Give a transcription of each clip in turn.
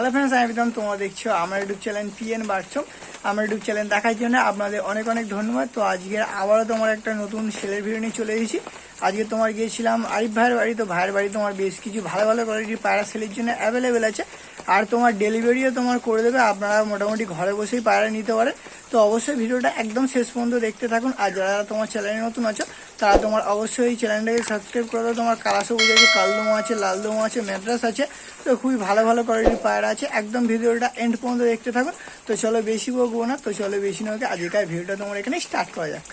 Hello friends, আমি একদম তোমরা দেখছ আমার ইউটিউব চ্যানেল পিএন বাড়ছো আমার ইউটিউব চ্যানেল দেখার জন্য আপনাদের অনেক অনেক ধন্যবাদ। তো আজকে আবারও তোমার একটা নতুন সেলের ভিডিও নিয়ে চলে এসেছি। আজকে তোমার গিয়েছিলাম আরিফ ভাইয়ের বাড়ি। তো ভাইয়ের বাড়ি তোমার বেশ কিছু ভালো ভালো কোয়ালিটির পায়রা সেলের জন্য অ্যাভেলেবেল আছে। আর তোমার ডেলিভারিও তোমার করে দেবে। আপনারা মোটামুটি ঘরে বসেই পায়রা নিতে পারেন। তো অবশ্যই ভিডিওটা একদম শেষ পর্যন্ত দেখতে থাকুন। আর যারা তোমার চ্যানেলে নতুন আছো, তারা তোমার অবশ্যই এই চ্যানেলটাকে সাবস্ক্রাইব করে দাও। তোমার কালা সবুজ আছে কালদমো আছে লালদমো আছে ম্যাড্রাস আছে। তো খুবই ভালো ভালো কোয়ালিটির পায়রা আছে। একদম ভিডিওটা এন্ড পর্যন্ত দেখতে থাকুন। তো চলো বেশি বকবো না, তো চলো বেশি না আজকের ভিডিওটা তোমার এখানে স্টার্ট করা যাক।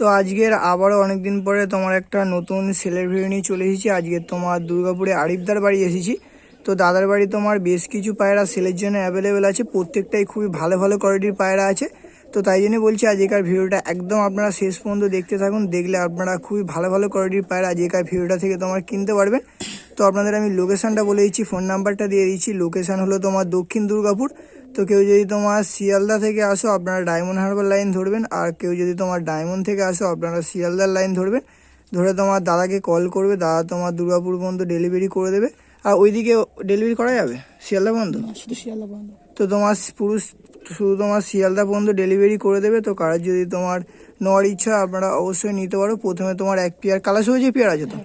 তো আজকের আবারও অনেকদিন পরে তোমার একটা নতুন সেলের নিয়ে চলে এসেছি। আজকে তোমার দুর্গাপুরে আরিফদার বাড়ি এসেছি। তো দাদার বাড়ি তোমার বেশ কিছু পায়রা সেলের জন্য অ্যাভেলেবেল আছে। প্রত্যেকটাই খুবই ভালো ভালো কোয়ালিটির পায়রা আছে। তো তাই জন্য বলছি আজকের ভিডিওটা একদম আপনারা শেষ পর্যন্ত দেখতে থাকুন। দেখলে আপনারা খুবই ভালো ভালো কোয়ালিটির পায়রা আজকের ভিডিওটা থেকে তোমার কিনতে পারবেন। তো আপনাদের আমি লোকেশানটা বলে দিচ্ছি ফোন নাম্বারটা দিয়ে দিচ্ছি। লোকেশান হলো তোমার দক্ষিণ দুর্গাপুর। তো কেউ যদি তোমার শিয়ালদা থেকে আসো আপনারা ডায়মন্ড হারবার লাইন ধরবেন। আর কেউ যদি তোমার ডায়মন্ড থেকে আসো আপনারা শিয়ালদার লাইন ধরবেন। ধরে তোমার দাদাকে কল করবে দাদা তোমার দুর্গাপুর পর্যন্ত ডেলিভারি করে দেবে। আর ওইদিকে ডেলিভারি করা যাবে? শিয়ালদা পর্যন্ত? শুধু শিয়ালদা বন্ধ তো তোমার পুরুষ শুধু তোমার শিয়ালদা পর্যন্ত ডেলিভারি করে দেবে। তো কারোর যদি তোমার নেওয়ার ইচ্ছা আপনারা অবশ্যই নিতে পারো। প্রথমে তোমার এক পেয়ার কালা সবুজ পেয়ার আছে তো?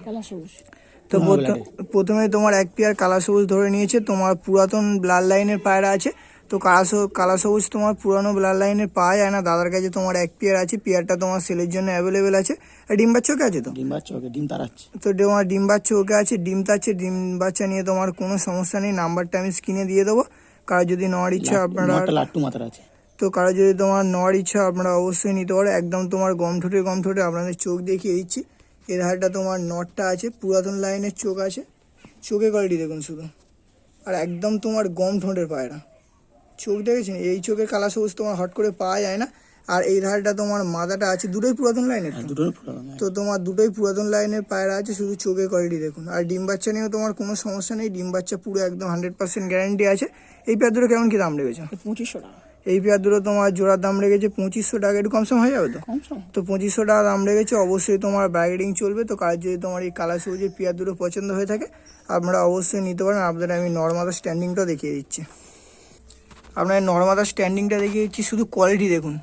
তো প্রথম- প্রথমে তোমার এক পেয়ার কালা সবুজ ধরে নিয়েছে। তোমার পুরাতন ব্লাড লাইনের পায়রা আছে। তো কালা কালা সবুজ তোমার পুরানো ব্লাড লাইনের পাওয়া যায় না। দাদার কাছে তোমার এক পেয়ার আছে পেয়ারটা তোমার সেলের জন্য অ্যাভেলেবেল আছে। আর ডিম বাচ্চাকে আছে তো? ডিম বাচ্চা ওকে ডিম তাড়াচ্ছে। তো তোমার ডিম বাচ্চা ওকে আছে ডিম তাচ্ছে ডিম বাচ্চা নিয়ে তোমার কোনো সমস্যা নেই। নাম্বারটা আমি স্ক্রিনে দিয়ে দেবো। কারও যদি নেওয়ার ইচ্ছা আপনারা লাট্টু মাথার আছে। তো কারও যদি তোমার নেওয়ার ইচ্ছা আপনারা অবশ্যই নিতে পারো। একদম তোমার গম ঠোঁটে গম ঠোঁটে আপনাদের চোখ দেখিয়ে দিচ্ছি। এর হারটা তোমার নটটা আছে পুরাতন লাইনের চোখ আছে। চোখে কোয়ালিটি দেখুন শুধু। আর একদম তোমার গম ঠোঁটের পায়রা। চোখ দেখেছেন? এই চোখের কালা সবুজ তোমার হট করে পাওয়া যায় না? আর এই ধারটা তোমার মাথাটা আছে দুটোই পুরাতন লাইনের তো? দুটোর তো তোমার দুটোই পুরাতন লাইনের পায়রা আছে শুধু চোখের কোয়ালিটি দেখুন। আর ডিম বাচ্চা নিয়েও তোমার কোনো সমস্যা নেই ডিম বাচ্চা পুরো একদম হান্ড্রেড পার্সেন্ট গ্যারান্টি আছে। এই পেয়ার দুটো কেমন কি দাম লেগেছে? পঁচিশশো টাকা। এই পেয়ার দুটো তোমার জোড়ার দাম লেগেছে পঁচিশশো টাকা একটু কম সম হয়ে যাবে তো? তো পঁচিশশো টাকা দাম লেগেছে অবশ্যই তোমার ব্রাইডিং চলবে। তো কার যদি তোমার এই কালা সবুজের পেয়ার দুটো পছন্দ হয়ে থাকে আপনারা অবশ্যই নিতে পারেন। আপনাদের আমি নর্মাদা স্ট্যান্ডিংটা দেখিয়ে দিচ্ছি। আপনার নর্মাদার স্ট্যান্ডিংটা দেখিয়ে দিচ্ছি, শুধু কোয়ালিটি দেখুন।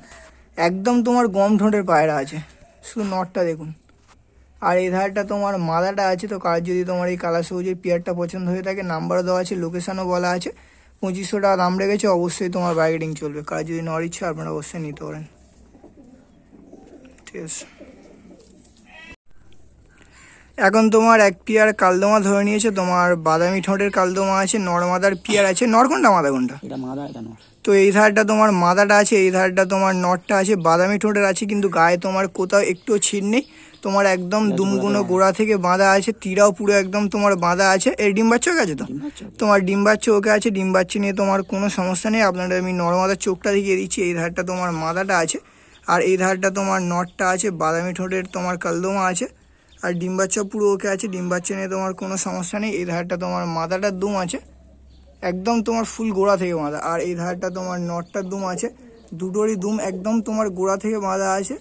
একদম তোমার গম ঠোঁটের পায়রা আছে। শুধু নটটা দেখুন। আর এই ধারটা তোমার মাদাটা আছে তো, কার যদি তোমার এই কালা সবুজের পেয়ারটা পছন্দ হয়ে থাকে নাম্বারও দেওয়া আছে লোকেশানও বলা আছে। পঁচিশশো টাকা দাম রেখেছে, অবশ্যই তোমার বাইডিং চলবে। কার যদি নেওয়ার ইচ্ছা আপনারা অবশ্যই নিতে পারেন। ঠিক আছে। এখন তোমার এক পিয়ার কালদমা ধরে নিয়েছে তোমার বাদামি ঠোঁটের কালদমা আছে নরমাদার পিয়ার আছে নর কোনটা মাদা কোনটা? এটা মাদা এটা নর। তো এই ধারটা তোমার মাদাটা আছে এই ধারটা তোমার নটটা আছে বাদামি ঠোঁটের আছে কিন্তু গায়ে তোমার কোথাও একটুও ছিট নেই। তোমার একদম দুমগুনো গোড়া থেকে বাঁধা আছে তীরাও পুরো একদম তোমার বাঁধা আছে। এই ডিম বাচ্চা আছে তো? তোমার ডিম বাচ্চা ওকে আছে ডিম বাচ্চা নিয়ে তোমার কোনো সমস্যা নেই। আপনাদের আমি নর্মাদার চোখটা দেখিয়ে দিচ্ছি এই ধারটা তোমার মাদাটা আছে। আর এই ধারটা তোমার নটটা আছে বাদামি ঠোঁটের তোমার কালদমা আছে। আর ডিম বাচ্চা পুরো ওকে আছে। ডিম বাচ্চা নিয়ে তোমার কোনো সমস্যা নেই। এই ধারটা তোমার মাদাটার দুম আছে। একদম তোমার ফুল গোড়া থেকে বাঁধা। আর এই ধারটা তোমার নটটার দুম আছে। দুটোরই দুম একদম তোমার গোড়া থেকে বাঁধা আছে।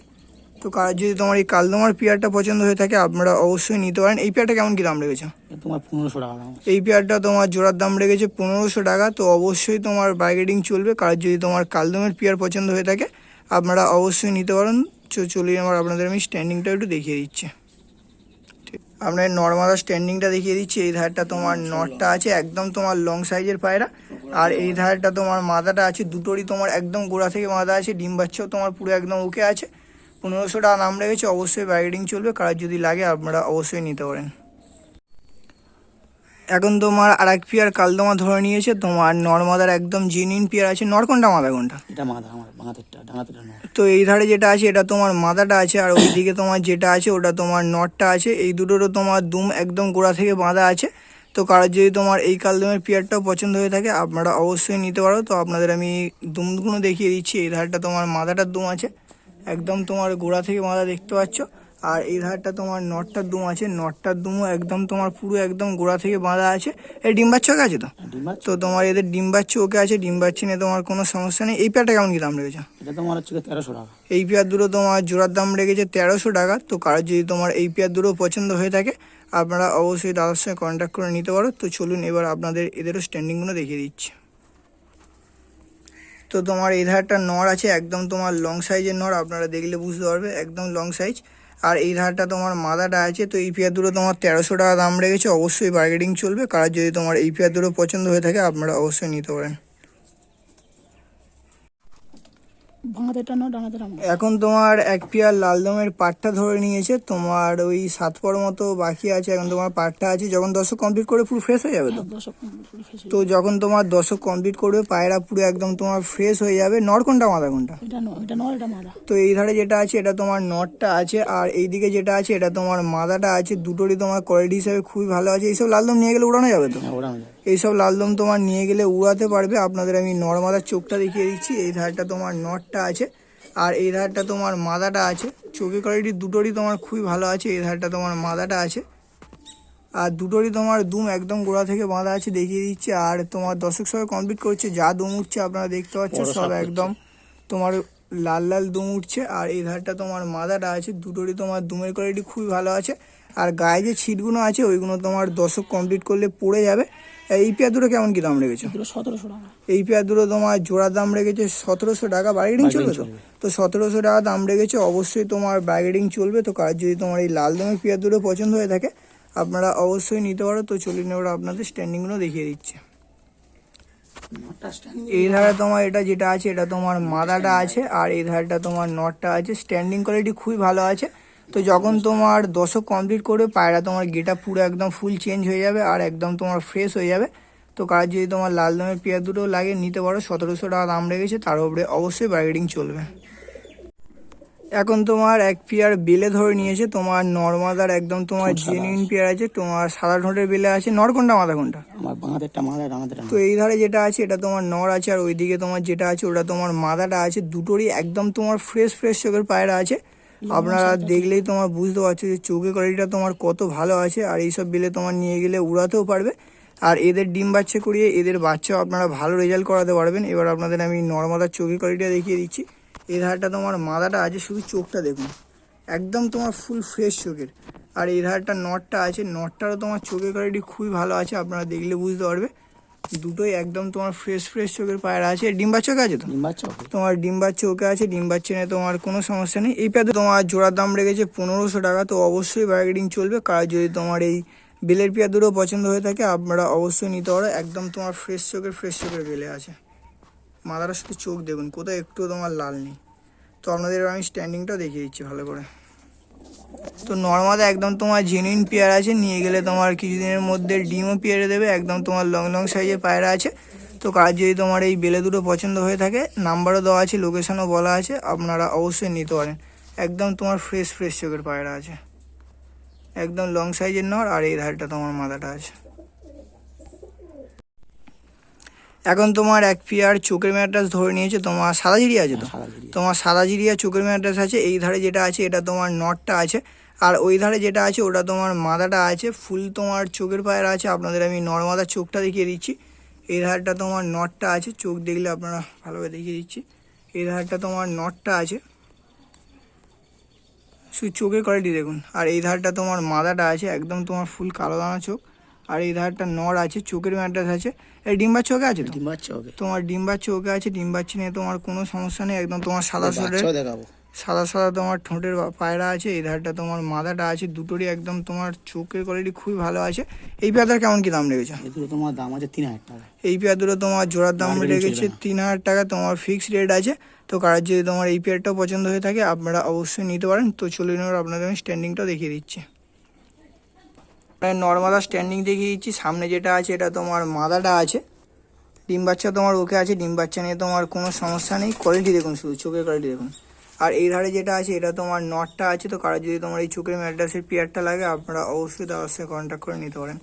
তো কার যদি তোমার এই কালদমার পেয়ারটা পছন্দ হয়ে থাকে আপনারা অবশ্যই নিতে পারেন। এই পেয়ারটা কেমন কি দাম রেখেছে? তোমার পনেরোশো টাকা দাম। এই পেয়ারটা তোমার জোড়ার দাম রেখেছে পনেরোশো টাকা। তো অবশ্যই তোমার বার্গেটিং চলবে। কার যদি তোমার কালদমের পেয়ার পছন্দ হয়ে থাকে আপনারা অবশ্যই নিতে পারেন। চলিয়ে আমার আপনাদের আমি স্ট্যান্ডিংটা একটু দেখিয়ে দিচ্ছি। আপনার নর্মাদা স্ট্যান্ডিংটা দেখিয়ে দিচ্ছি। এই ধারটা তোমার নটটা আছে একদম তোমার লং সাইজের পায়রা। আর এই ধারটা তোমার মাদাটা আছে দুটোরই তোমার একদম গোড়া থেকে মাদা আছে ডিম বাচ্চাও তোমার পুরো একদম ওকে আছে। পনেরোশো টাকা নাম রেখেছে অবশ্যই বাইডিং চলবে কার যদি লাগে আপনারা অবশ্যই নিতে পারেন। এখন তোমার আর এক পিয়ার কালদমা ধরে নিয়েছে তোমার নর্মাদার একদম জিনিন পিয়ার আছে। নর কোনটা মাদা কোনটা? এটা মাদা আমার বাঁহাতেরটা ডানাতেরটা নর। তো এই ধারে যেটা আছে এটা তোমার মাদাটা আছে আর ওইদিকে তোমার যেটা আছে ওটা তোমার নটটা আছে। এই দুটোরও তোমার দুম একদম গোড়া থেকে বাঁধা আছে। তো কারোর যদি তোমার এই কালদমের পিয়ারটাও পছন্দ হয়ে থাকে আপনারা অবশ্যই নিতে পারো। তো আপনাদের আমি দুমগুলো দেখিয়ে দিচ্ছি। এই ধারটা তোমার মাদাটার দুম আছে। একদম তোমার গোড়া থেকে মাদা দেখতে পাচ্ছ। আর এই ধারটা তোমার নটটার দুম আছে নটটার দুমও একদম তোমার পুরো একদম গোড়া থেকে বাঁধা আছে। এই ডিম্বার চোখ আছে তো? তো তোমার এদের ডিম্বার চোখে আছে ডিম্বার নিয়ে তোমার কোনো সমস্যা নেই। এই পেয়ারটা কেমন কি দাম রেখেছো? এটা তোমার হচ্ছে তেরোশো টাকা। এই পেয়ার দুটো তোমার জোড়ার দাম রেখেছে তেরোশো টাকা। তো কারোর যদি তোমার এই পেয়ার দুটো পছন্দ হয়ে থাকে আপনারা অবশ্যই দাদার সঙ্গে কন্ট্যাক্ট করে নিতে পারো। তো চলুন এবার আপনাদের এদেরও স্ট্যান্ডিংগুলো দেখিয়ে দিচ্ছি। তো তোমার এই ধারটা নড় আছে একদম তোমার লং সাইজের নড় আপনারা দেখলে বুঝতে পারবে একদম লং সাইজ আর এই ধারটা তোমার মাদাটা আছে, তো এই দুটো তোমার তেরোশো টাকা দাম রেখেছে, অবশ্যই বার্গেটিং চলবে। কারণ যদি তোমার এই দুটো পছন্দ হয়ে থাকে, আপনারা অবশ্যই নিতে পারেন। এখন তোমার এক পেয়ার লালদমের পাটটা ধরে নিয়েছে তোমার ওই সাত পর মতো বাকি আছে এখন তোমার পাটটা আছে যখন দশক কমপ্লিট করে পুরো ফ্রেশ হয়ে যাবে তো? দশক তো যখন তোমার দশক কমপ্লিট করবে পায়রা পুরো একদম তোমার ফ্রেশ হয়ে যাবে নর কোনটা মাদা কোনটা এটা নয় এটা নয় এটা মাদা তো এই ধারে যেটা আছে এটা তোমার নটটা আছে আর এইদিকে যেটা আছে এটা তোমার মাদাটা আছে দুটোরই তোমার কোয়ালিটি হিসাবে খুবই ভালো আছে। এইসব লালদম নিয়ে গেলে উড়ানো যাবে তো? হ্যাঁ এইসব লালদম তোমার নিয়ে গেলে উড়াতে পারবে। আপনাদের আমি নর্মাদার চোখটা দেখিয়ে দিচ্ছি এই ধারটা তোমার নটটা আছে আর এই ধারটা তোমার মাদাটা আছে। চোখের কোয়ালিটি দুটোরই তোমার খুবই ভালো আছে এই ধারটা তোমার মাদাটা আছে। আর দুটোরই তোমার দুম একদম গোড়া থেকে বাঁধা আছে দেখিয়ে দিচ্ছে। আর তোমার দর্শক সবাই কমপ্লিট করছে যা দুম উঠছে আপনারা দেখতে পাচ্ছেন সব একদম তোমার লাল লাল দুম উঠছে। আর এই ধারটা তোমার মাদাটা আছে দুটোরই তোমার দুমের কোয়ালিটি খুবই ভালো আছে। আর গায়ে যে ছিটগুলো আছে ওইগুলো তোমার দশক কমপ্লিট করলে পড়ে যাবে। এই পেয়ার দুটো কেমন কি দাম রেখেছো? সতেরোশো টাকা। এই পেয়ার দুটো তোমার জোড়ার দাম রেখেছে সতেরোশো টাকা বার্গেটিং চলবে তো? তো সতেরোশো টাকা দাম রেখেছে অবশ্যই তোমার বার্গেটিং চলবে তো? কার যদি তোমার এই লাল দামের পেয়ার দুটো পছন্দ হয়ে থাকে আপনারা অবশ্যই নিতে পারো। তো চলুন এবার আপনাদের স্ট্যান্ডিংগুলো দেখিয়ে দিচ্ছে। এই ধারে তোমার এটা যেটা আছে এটা তোমার মাদাটা আছে আর এই ধারটা তোমার নটটা আছে। স্ট্যান্ডিং কোয়ালিটি খুবই ভালো আছে। তো যখন তোমার দশক কমপ্লিট করবে পায়রা তোমার গেটা পুরো একদম ফুল চেঞ্জ হয়ে যাবে আর একদম তোমার ফ্রেশ হয়ে যাবে। তো কার যদি তোমার লাল দামের পেয়ার দুটো লাগে নিতে পারো সতেরোশো টাকা দাম রেখেছে তার উপরে অবশ্যই বার্গেটিং চলবে। এখন তোমার এক পেয়ার বেলে ধরে নিয়েছে তোমার নর্মাদার একদম তোমার জেনুইন পেয়ার আছে তোমার সাদা ঠোঁটের বেলে আছে নর কোনটা? মাদা কোনটা তো এই ধারে যেটা আছে এটা তোমার নর আছে আর ওইদিকে তোমার যেটা আছে ওটা তোমার মাদাটা আছে দুটোরই একদম তোমার ফ্রেশ ফ্রেশ চোখের পায়রা আছে। আপনারা দেখলেই তোমার বুঝতে পারছ যে চোখের কোয়ালিটিটা তোমার কত ভালো আছে আর এইসব বিলে তোমার নিয়ে গেলে উড়াতেও পারবে। আর এদের ডিম বাচ্চা করিয়ে এদের বাচ্চাও আপনারা ভালো রেজাল্ট করাতে পারবেন। এবার আপনাদের আমি নর্মাদার চোখের কোয়ালিটিটা দেখিয়ে দিচ্ছি। এই ধারটা তোমার মাদাটা আছে শুধু চোখটা দেখুন। একদম তোমার ফুল ফ্রেশ চোখের। আর এই ধারটা নটটা আছে নটটারও তোমার চোখের কোয়ালিটি খুবই ভালো আছে আপনারা দেখলে বুঝতে পারবে। দুটোই একদম তোমার ফ্রেশ ফ্রেশ চোখের পায়রা আছে। ডিম্বার চোখ আছে তো? ডিম বাচ্চা হবে তোমার ডিম্বার চোখে আছে ডিম্বার চেনে তোমার কোনো সমস্যা নেই। এই প্যাতে তোমার জোড়ার দাম রেখেছে পনেরোশো টাকা তো অবশ্যই বার্গেটিং চলবে। কার যদি তোমার এই বেলের পেয়ার দুটো পছন্দ হয়ে থাকে আপনারা অবশ্যই নিতে পারো। একদম তোমার ফ্রেশ চোখের ফ্রেশ চোখের বেলে আছে। মাদারার সাথে চোখ দেখুন কোথাও একটু তোমার লাল নেই। তো আপনাদের আমি স্ট্যান্ডিংটা দেখিয়ে দিচ্ছি ভালো করে। তো নর্মাদা একদম তোমার জেনুইন পেয়ার আছে, নিয়ে গেলে তোমার কিছুদিনের মধ্যে ডিমও পেয়ারে দেবে, একদম তোমার লং লং সাইজের পায়রা আছে। তো কাজ যদি তোমার এই বেলে দুটো পছন্দ হয়ে থাকে নাম্বারও দেওয়া আছে লোকেশনও বলা আছে, আপনারা অবশ্যই নিতে পারেন। একদম তোমার ফ্রেশ ফ্রেশ চোখের পায়রা আছে। একদম লং সাইজের নর, আর এই ধারটা তোমার মাথাটা আছে। এখন তোমার এক পেয়ার চোখের ম্যাট্রাস ধরে নিয়েছে তোমার সাদা জিরি আছে তো? তোমার সাদা জিরিয়া চোখের ম্যাট্রাস আছে এই ধারে যেটা আছে এটা তোমার নটটা আছে। আর ওই ধারে যেটা আছে ওটা তোমার মাদাটা আছে ফুল তোমার চোখের পায়ের আছে। আপনাদের আমি নর্মাদার চোখটা দেখিয়ে দিচ্ছি। এই ধারটা তোমার নটটা আছে চোখ দেখলে আপনারা ভালোভাবে দেখিয়ে দিচ্ছি। এই ধারটা তোমার নটটা আছে। শুধু চোখের কোয়ালিটি দেখুন। আর এই ধারটা তোমার মাদাটা আছে একদম তোমার ফুল কালো দানা চোখ। আর এই ধারটা নর আছে চোখের ম্যাট্রাস আছে। এই ডিম্বার চোখে আছে তো? ডিম বাচ্চা হবে তোমার ডিম্বার চোখে আছে ডিম্বাচ্ছি নিয়ে তোমার কোনো সমস্যা নেই একদম তোমার সাদা সাদা দেখাবো। সাদা সাদা তোমার ঠোঁটের পায়রা আছে এই ধারটা তোমার মাদাটা আছে দুটোরই একদম তোমার চোখের কোয়ালিটি খুবই ভালো আছে। এই পেয়াদার কেমন কি দাম রেখেছে? এগুলো তোমার দাম আছে তিন হাজার টাকা। এই পেয়ার দুটো তোমার জোড়ার দাম রেখেছে তিন হাজার টাকা তোমার ফিক্সড রেট আছে। তো কারোর যদি তোমার এই পেয়ারটাও পছন্দ হয়ে থাকে আপনারা অবশ্যই নিতে পারেন। তো চলুন এবার আপনাদের আমি স্ট্যান্ডিংটাও দেখিয়ে দিচ্ছি। নর্মাল স্ট্যান্ডিং দেখিয়ে দিচ্ছি। সামনে যেটা আছে, এটা তোমার মাদাটা আছে। ডিম বাচ্চা তোমার ওকে আছে। ডিম বাচ্চা নিয়ে তোমার কোনো সমস্যা নেই। কোয়ালিটি দেখুন শুধু, চোখের কোয়ালিটি দেখুন। আর এই ধারে যেটা আছে, এটা তোমার নটটা আছে। তো কারও যদি তোমার এই চোখের ম্যাড্রাসের পেয়ারটা লাগে, আপনারা অবশ্যই তার সাথে কন্ট্যাক্ট করে নিতে পারেন।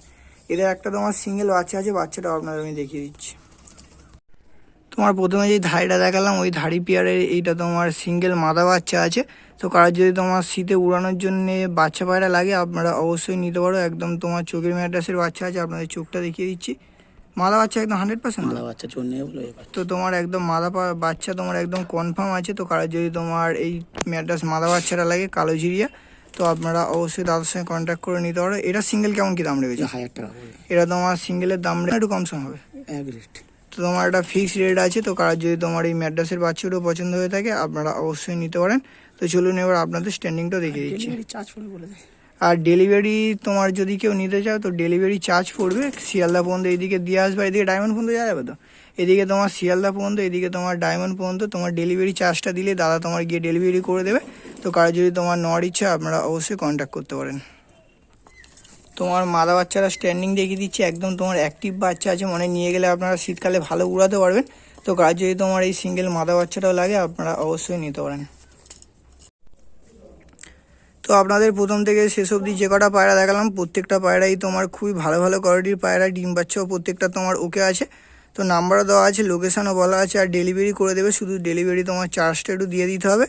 এদের একটা তোমার সিঙ্গেল বাচ্চা আছে, বাচ্চাটাও আপনাদের আমি দেখিয়ে দিচ্ছি। তোমার প্রথমে যে ধাড়িটা দেখালাম, ওই ধাড়ি পেয়ারের এইটা তোমার সিঙ্গেল মাদা বাচ্চা আছে। তো কারোর যদি তোমার শীতে উড়ানোর জন্য বাচ্চা পায়রা লাগে আপনারা অবশ্যই নিতে পারো। একদম তোমার চোখের ম্যাড্রাসের বাচ্চা আছে আপনাদের চোখটা দেখিয়ে দিচ্ছি। মাদা বাচ্চা একদম হান্ড্রেড পার্সেন্ট মাদা বাচ্চা চোর নিয়ে তো তোমার একদম মাদা বাচ্চা তোমার একদম কনফার্ম আছে। তো কারোর যদি তোমার এই ম্যাড্রাস মাদা বাচ্চাটা লাগে কালো জিরিয়া তো আপনারা অবশ্যই দাদার সঙ্গে কন্ট্যাক্ট করে নিতে পারো। এটা সিঙ্গেল কেমন কি দাম রেখেছে? হাজার টাকা এটা তোমার সিঙ্গেলের দাম রে- একটু কম সম হবে। এক রেট। তো তোমার একটা ফিক্সড রেট আছে তো কারোর যদি তোমার এই ম্যাড্রাসের বাচ্চাগুলো পছন্দ হয়ে থাকে আপনারা অবশ্যই নিতে পারেন। তো চলুন এবার আপনাদের স্ট্যান্ডিংটা দেখিয়ে দিচ্ছি। চার্জ পড়বে বলে দেয়। আর ডেলিভারি তোমার যদি কেউ নিতে চাও তো ডেলিভারি চার্জ পড়বে শিয়ালদা পর্যন্ত এইদিকে দিয়ে আসবে এদিকে ডায়মন্ড পর্যন্ত যাওয়া যাবে তো? এদিকে তোমার শিয়ালদা পর্যন্ত এদিকে তোমার ডায়মন্ড পর্যন্ত তোমার ডেলিভারি চার্জটা দিলে দাদা তোমার গিয়ে ডেলিভারি করে দেবে। তো কারও যদি তোমার নেওয়ার ইচ্ছা আপনারা অবশ্যই কন্ট্যাক্ট করতে পারেন। তোমার মাদা বাচ্চারা স্ট্যান্ডিং দেখিয়ে দিচ্ছে একদম তোমার অ্যাক্টিভ বাচ্চা আছে মনে নিয়ে গেলে আপনারা শীতকালে ভালো উড়াতে পারবেন। তো কার যদি তোমার এই সিঙ্গেল মাদা বাচ্চাটাও লাগে আপনারা অবশ্যই নিতে পারেন। তো আপনাদের প্রথম থেকে শেষ অবধি যে কটা পায়রা দেখালাম, প্রত্যেকটা পায়রাই তোমার খুবই ভালো ভালো কোয়ালিটির পায়রা, ডিম বাচ্চাও প্রত্যেকটা তোমার ওকে আছে। তো নাম্বারও দেওয়া আছে লোকেশানও বলা আছে, আর ডেলিভারি করে দেবে, শুধু ডেলিভারি তোমার চার্জটা একটু দিয়ে দিতে হবে।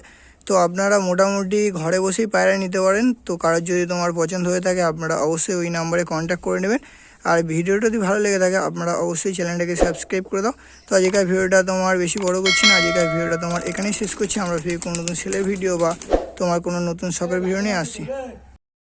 তো আপনারা মোটামুটি ঘরে বসেই পায়রা নিতে পারেন, তো কারোর যদি তোমার পছন্দ হয়ে থাকে, আপনারা অবশ্যই ওই নাম্বারে কন্ট্যাক্ট করে নেবেন। আর ভিডিওটা যদি ভালো লেগে থাকে, আপনারা অবশ্যই চ্যানেলটাকে সাবস্ক্রাইব করে দাও। তো আজকের ভিডিওটা তোমার বেশি বড় করছি না, আজকের ভিডিওটা তোমার এখানেই শেষ করছি। আমরা ফিরে কোনো নতুন ছেলের ভিডিও বা তোমার কোনো নতুন শখের ভিডিও নিয়ে আসছি।